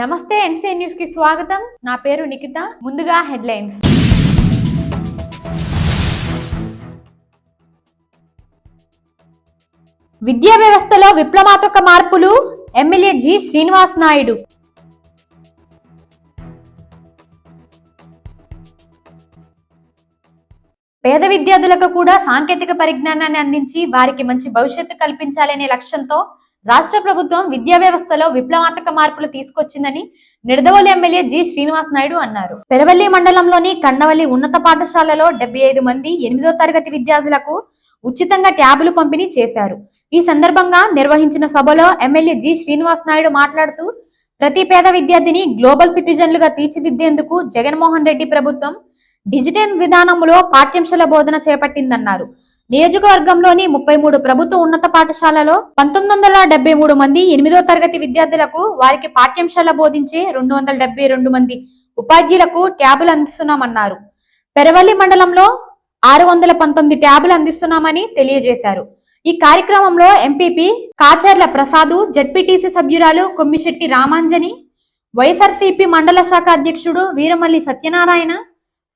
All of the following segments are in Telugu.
నమస్తే ఎన్సీ న్యూస్కి స్వాగతం. నా పేరు నిఖిత. ముందుగా హెడ్లైన్స్. విద్యా వ్యవస్థలో విప్లవాత్మక మార్పులు. MLA G Srinivas Naidu. పేద విద్యార్థులకు కూడా సాంకేతిక పరిజ్ఞానాన్ని అందించి వారికి మంచి భవిష్యత్తు కల్పించాలనే లక్ష్యంతో రాష్ట్ర ప్రభుత్వం విద్యా వ్యవస్థలో విప్లవాత్మక మార్పులు తీసుకొచ్చిందని నిడదవోలు ఎమ్మెల్యే జి శ్రీనివాస్ నాయుడు అన్నారు. పెరవల్లి మండలంలోని కన్నవల్లి ఉన్నత పాఠశాలలో డెబ్బై ఐదు మంది ఎనిమిదో తరగతి విద్యార్థులకు ఉచితంగా ట్యాబులు పంపిణీ చేశారు. ఈ సందర్భంగా నిర్వహించిన సభలో ఎమ్మెల్యే జి శ్రీనివాస్ నాయుడు మాట్లాడుతూ ప్రతి పేద విద్యార్థిని గ్లోబల్ సిటిజన్లుగా తీర్చిదిద్దేందుకు జగన్మోహన్ రెడ్డి ప్రభుత్వం డిజిటల్ విధానంలో పాఠ్యాంశాల బోధన చేపట్టిందన్నారు. నియోజకవర్గంలోని ముప్పై మూడు ప్రభుత్వ ఉన్నత పాఠశాలలో పంతొమ్మిది వందల డెబ్బై మూడు మంది ఎనిమిదో తరగతి విద్యార్థులకు వారికి పాఠ్యాంశాల బోధించే రెండు వందల డెబ్బై రెండు మంది ఉపాధ్యులకు ట్యాబులు అందిస్తున్నామన్నారు. పెరవల్లి మండలంలో ఆరు వందల పంతొమ్మిది ట్యాబులు అందిస్తున్నామని తెలియజేశారు. ఈ కార్యక్రమంలో ఎంపీపీ కాచర్ల ప్రసాదు జడ్పీటీసీ సభ్యురాలు కొమ్మిశెట్టి రామాంజని వైఎస్ఆర్సీపీ మండల శాఖ అధ్యక్షుడు వీరమల్లి సత్యనారాయణ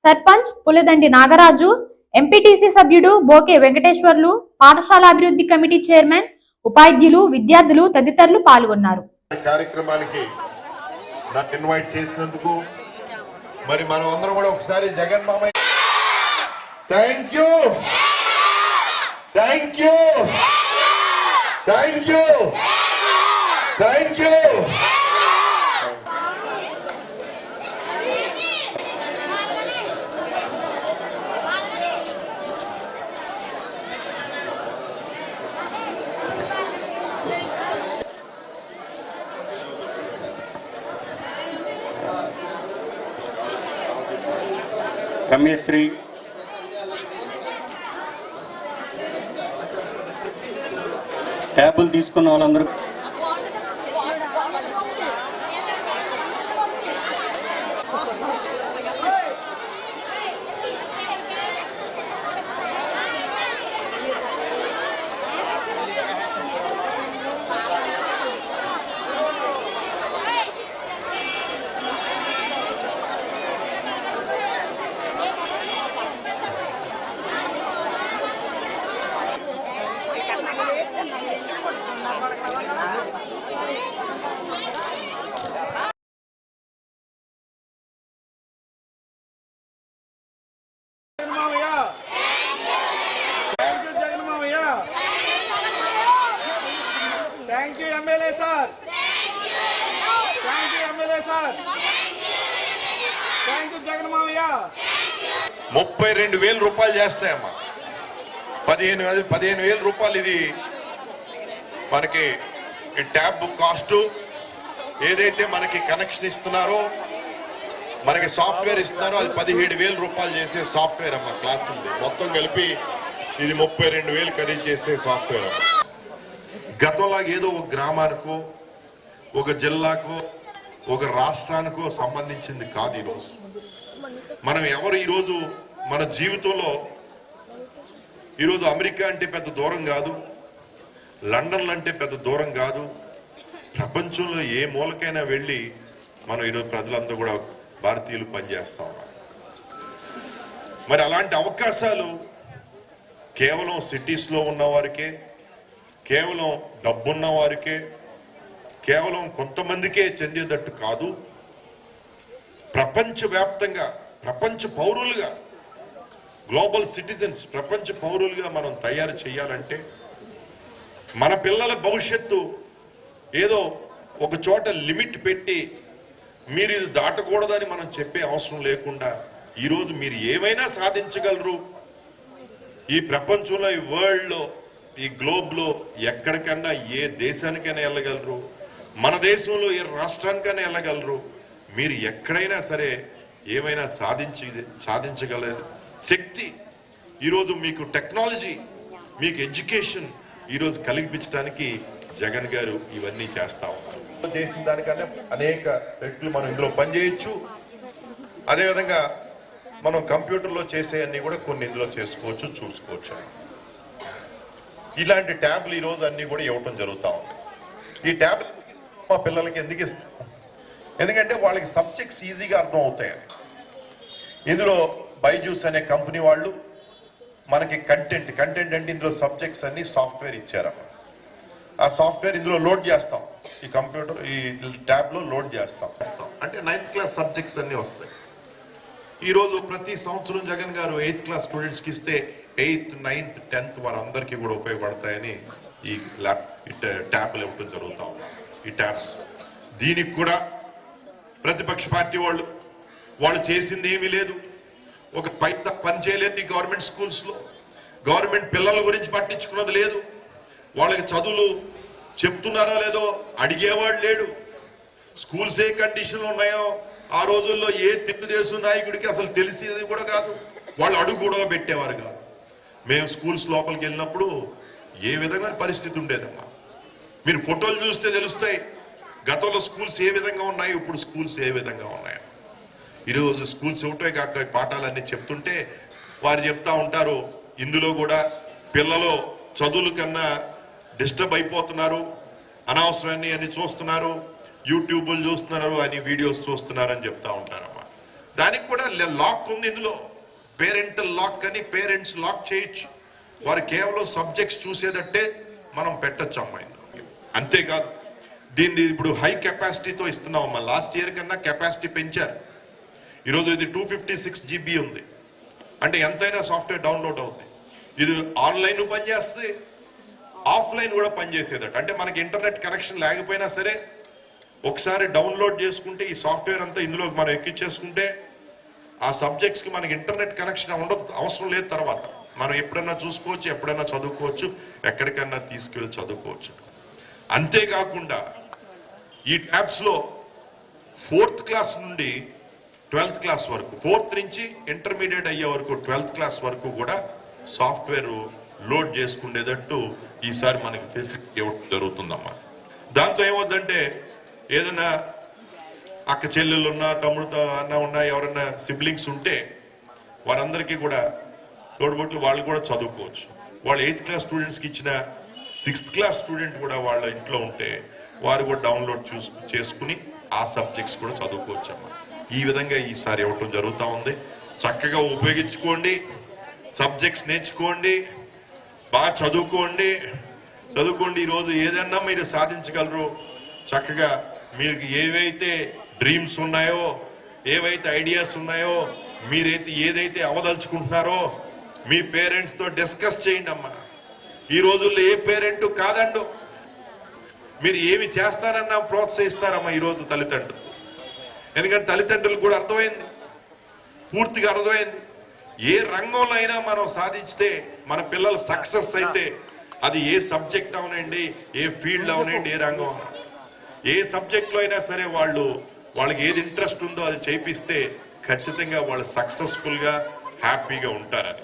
సర్పంచ్ పులిదండి నాగరాజు ఎంపీటీసీ సభ్యుడు బోకే వెంకటేశ్వర్లు పాఠశాల అభివృద్ధి కమిటీ చైర్మన్ ఉపాధ్యులు విద్యార్థులు తదితరులు పాల్గొన్నారు. కార్యక్రమానికి నన్ను ఇన్వైట్ చేసినందుకు మరి మనం అందరం కూడా ఒకసారి జగన్ మామయ్య thank you thank you thank you thank you Ramyasri ట్యాబులు తీసుకున్న వాళ్ళందరూ thank you thank you MLA sir. Thank you MLA sir. Thank you Jagan జగన్మామయ్య. ముప్పై రెండు వేల రూపాయలు చేస్తాయమ్మా. పదిహేను పదిహేను వేల రూపాయలు ఇది. మనకి ట్యాబ్ కాస్టు ఏదైతే మనకి కనెక్షన్ ఇస్తున్నారో మనకి సాఫ్ట్వేర్ ఇస్తున్నారో అది పదిహేడు వేల రూపాయలు చేసే సాఫ్ట్వేర్ అమ్మ క్లాస్ ఉంది. మొత్తం కలిపి ఇది ముప్పై రెండు వేలు ఖరీదు చేసే సాఫ్ట్వేర్ అమ్మ. గతంలో ఏదో ఒక గ్రామానికో ఒక జిల్లాకో ఒక రాష్ట్రానికో సంబంధించింది కాదు ఈరోజు. మనం ఎవరు ఈరోజు మన జీవితంలో ఈరోజు అమెరికా అంటే పెద్ద దూరం కాదు. లండన్ అంటే పెద్ద దూరం కాదు. ప్రపంచంలో ఏ మూలకైనా వెళ్ళి మనం ఈరోజు ప్రజలందరూ కూడా భారతీయులు పనిచేస్తా ఉన్నారు మరి అలాంటి అవకాశాలు కేవలం సిటీస్లో ఉన్న వారికే కేవలం డబ్బున్న వారికే కేవలం కొంతమందికే చెందేటట్టు కాదు. ప్రపంచవ్యాప్తంగా ప్రపంచ పౌరులుగా గ్లోబల్ సిటిజన్స్ ప్రపంచ పౌరులుగా మనం తయారు చేయాలంటే మన పిల్లల భవిష్యత్తు ఏదో ఒక చోట లిమిట్ పెట్టి మీరు ఇది దాటకూడదని మనం చెప్పే అవసరం లేకుండా ఈరోజు మీరు ఏమైనా సాధించగలరు? ఈ ప్రపంచంలో ఈ వరల్డ్లో ఈ గ్లోబ్లో ఎక్కడికన్నా ఏ దేశానికైనా వెళ్ళగలరు? మన దేశంలో ఏ రాష్ట్రానికైనా వెళ్ళగలరు? మీరు ఎక్కడైనా సరే ఏమైనా సాధించి సాధించగలరు శక్తి. ఈరోజు మీకు టెక్నాలజీ మీకు ఎడ్యుకేషన్ ఈరోజు కలిగించడానికి జగన్ గారు ఇవన్నీ చేస్తా ఉన్నారు. చేసిన దానికన్నా అనేక రెట్లు మనం ఇందులో పనిచేయచ్చు. అదేవిధంగా మనం కంప్యూటర్లో చేసేవన్నీ కూడా కొన్ని ఇందులో చేసుకోవచ్చు చూసుకోవచ్చు. ఇలాంటి ట్యాబ్లు ఈరోజు అన్నీ కూడా ఇవ్వటం జరుగుతూ ఉంది. ఈ ట్యాబ్ మా పిల్లలకి ఎందుకు ఇస్తాం? ఎందుకంటే వాళ్ళకి సబ్జెక్ట్స్ ఈజీగా అర్థం అవుతాయని ఇందులో బైజూస్ అనే కంపెనీ వాళ్ళు మనకి కంటెంట్ కంటెంట్ అంటే ఇందులో సబ్జెక్ట్స్ అన్ని సాఫ్ట్వేర్ ఇచ్చారమ్మ. ఆ సాఫ్ట్వేర్ ఇందులో లోడ్ చేస్తాం. ఈ కంప్యూటర్ ఈ ట్యాబ్లో లోడ్ చేస్తాం. చేస్తాం. అంటే నైన్త్ క్లాస్ సబ్జెక్ట్స్ అన్నీ వస్తాయి. ఈరోజు ప్రతి సంవత్సరం జగన్ గారు ఎయిత్ క్లాస్ స్టూడెంట్స్కి ఇస్తే ఎయిత్ నైన్త్ టెన్త్ వారందరికీ కూడా ఉపయోగపడతాయని ఈ ల్యాప్ ట్యాబ్లు ఇవ్వడం జరుగుతాం ఈ ట్యాబ్స్ దీనికి కూడా ప్రతిపక్ష పార్టీ వాళ్ళు వాళ్ళు చేసింది ఏమీ లేదు. ఒక పైసా పని చేయలేదు ఈ గవర్నమెంట్ స్కూల్స్లో గవర్నమెంట్ పిల్లల గురించి పట్టించుకున్నది లేదు. వాళ్ళకి చదువులు చెప్తున్నారో లేదో అడిగేవాడు లేడు. స్కూల్స్ ఏ కండిషన్లు ఉన్నాయో ఆ రోజుల్లో ఏ తెలుగుదేశం నాయకుడికి అసలు తెలిసేది కూడా కాదు. వాళ్ళు అడుగు కూడా పెట్టేవారు కాదు. మేము స్కూల్స్ లోపలికి వెళ్ళినప్పుడు ఏ విధంగా పరిస్థితి ఉండేదమ్మా? మీరు ఫోటోలు చూస్తే తెలుస్తాయి. గతంలో స్కూల్స్ ఏ విధంగా ఉన్నాయి ఇప్పుడు స్కూల్స్ ఏ విధంగా ఉన్నాయి ఈరోజు స్కూల్స్ ఒకటే కాక పాఠాలన్నీ చెప్తుంటే వారు చెప్తా ఉంటారు ఇందులో కూడా పిల్లలు చదువుల కన్నా డిస్టర్బ్ అయిపోతున్నారు అనవసరాన్ని అని చూస్తున్నారు యూట్యూబ్లు చూస్తున్నారు అని వీడియోస్ చూస్తున్నారు అని చెప్తా ఉంటారమ్మా దానికి కూడా లాక్ ఉంది ఇందులో. పేరెంటల్ లాక్ అని పేరెంట్స్ లాక్ చేయొచ్చు. వారు కేవలం సబ్జెక్ట్స్ చూసేటట్టే మనం పెట్టచ్చు అమ్మా ఇందులో. అంతేకాదు దీన్ని ఇప్పుడు హై కెపాసిటీతో ఇస్తున్నాం అమ్మా. లాస్ట్ ఇయర్ కన్నా కెపాసిటీ పెంచారు. ఈరోజు ఇది టూ ఫిఫ్టీ సిక్స్ జీబీ ఉంది. అంటే ఎంతైనా సాఫ్ట్వేర్ డౌన్లోడ్ అవుతుంది ఇది ఆన్లైన్ పనిచేస్తుంది ఆఫ్లైన్ కూడా పనిచేసేదట. అంటే మనకి ఇంటర్నెట్ కనెక్షన్ లేకపోయినా సరే ఒకసారి డౌన్లోడ్ చేసుకుంటే ఈ సాఫ్ట్వేర్ అంతా ఇందులో మనం ఎక్కించేసుకుంటే ఆ సబ్జెక్ట్స్కి మనకి ఇంటర్నెట్ కనెక్షన్ ఉండదు అవసరం లేదు తర్వాత. మనం ఎప్పుడైనా చూసుకోవచ్చు ఎప్పుడైనా చదువుకోవచ్చు ఎక్కడికన్నా తీసుకెళ్ళి చదువుకోవచ్చు. అంతేకాకుండా ఈ ట్యాబ్స్లో ఫోర్త్ క్లాస్ నుండి ట్వెల్త్ క్లాస్ వరకు ఫోర్త్ నుంచి ఇంటర్మీడియట్ అయ్యే వరకు ట్వెల్త్ క్లాస్ వరకు కూడా సాఫ్ట్వేర్ లోడ్ చేసుకునేటట్టు ఈసారి మనకి ఫెసిలిటీ ఇవ్వడం జరుగుతుందమ్మా. దాంతో ఏమవుద్దంటే ఏదైనా అక్క చెల్లెళ్ళు ఉన్నా తమ్ముడు అన్న ఉన్నా ఎవరన్నా సిబ్లింగ్స్ ఉంటే వారందరికీ కూడా తోడుబొట్లు వాళ్ళు కూడా చదువుకోవచ్చు. వాళ్ళు ఎయిత్ క్లాస్ స్టూడెంట్స్కి ఇచ్చిన సిక్స్త్ క్లాస్ స్టూడెంట్ కూడా వాళ్ళ ఇంట్లో ఉంటే వారు కూడా డౌన్లోడ్ చూసు చేసుకుని ఆ సబ్జెక్ట్స్ కూడా చదువుకోవచ్చు అమ్మా ఈ విధంగా ఈసారి ఇవ్వటం జరుగుతూ ఉంది. చక్కగా ఉపయోగించుకోండి. సబ్జెక్ట్స్ నేర్చుకోండి. బాగా చదువుకోండి. చదువుకోండి. ఈరోజు ఏదన్నా మీరు సాధించగలరు చక్కగా మీకు ఏవైతే డ్రీమ్స్ ఉన్నాయో ఏవైతే ఐడియాస్ ఉన్నాయో మీరైతే ఏదైతే అవదలుచుకుంటున్నారో మీ పేరెంట్స్తో డిస్కస్ చేయండి అమ్మా. ఈ రోజుల్లో ఏ పేరెంట్ కాదండు. మీరు ఏమి చేస్తారన్నా ప్రోత్సహిస్తారమ్మా ఈరోజు తల్లిదండ్రులు. ఎందుకంటే తల్లిదండ్రులకు కూడా అర్థమైంది. పూర్తిగా అర్థమైంది. ఏ రంగంలో అయినా మనం సాధించితే మన పిల్లలు సక్సెస్ అయితే అది ఏ సబ్జెక్ట్ అవనండి ఏ ఫీల్డ్ అవనండి ఏ రంగం ఏ సబ్జెక్ట్లో అయినా సరే వాళ్ళు వాళ్ళకి ఏది ఇంట్రెస్ట్ ఉందో అది చేపిస్తే ఖచ్చితంగా వాళ్ళు సక్సెస్ఫుల్గా హ్యాపీగా ఉంటారని.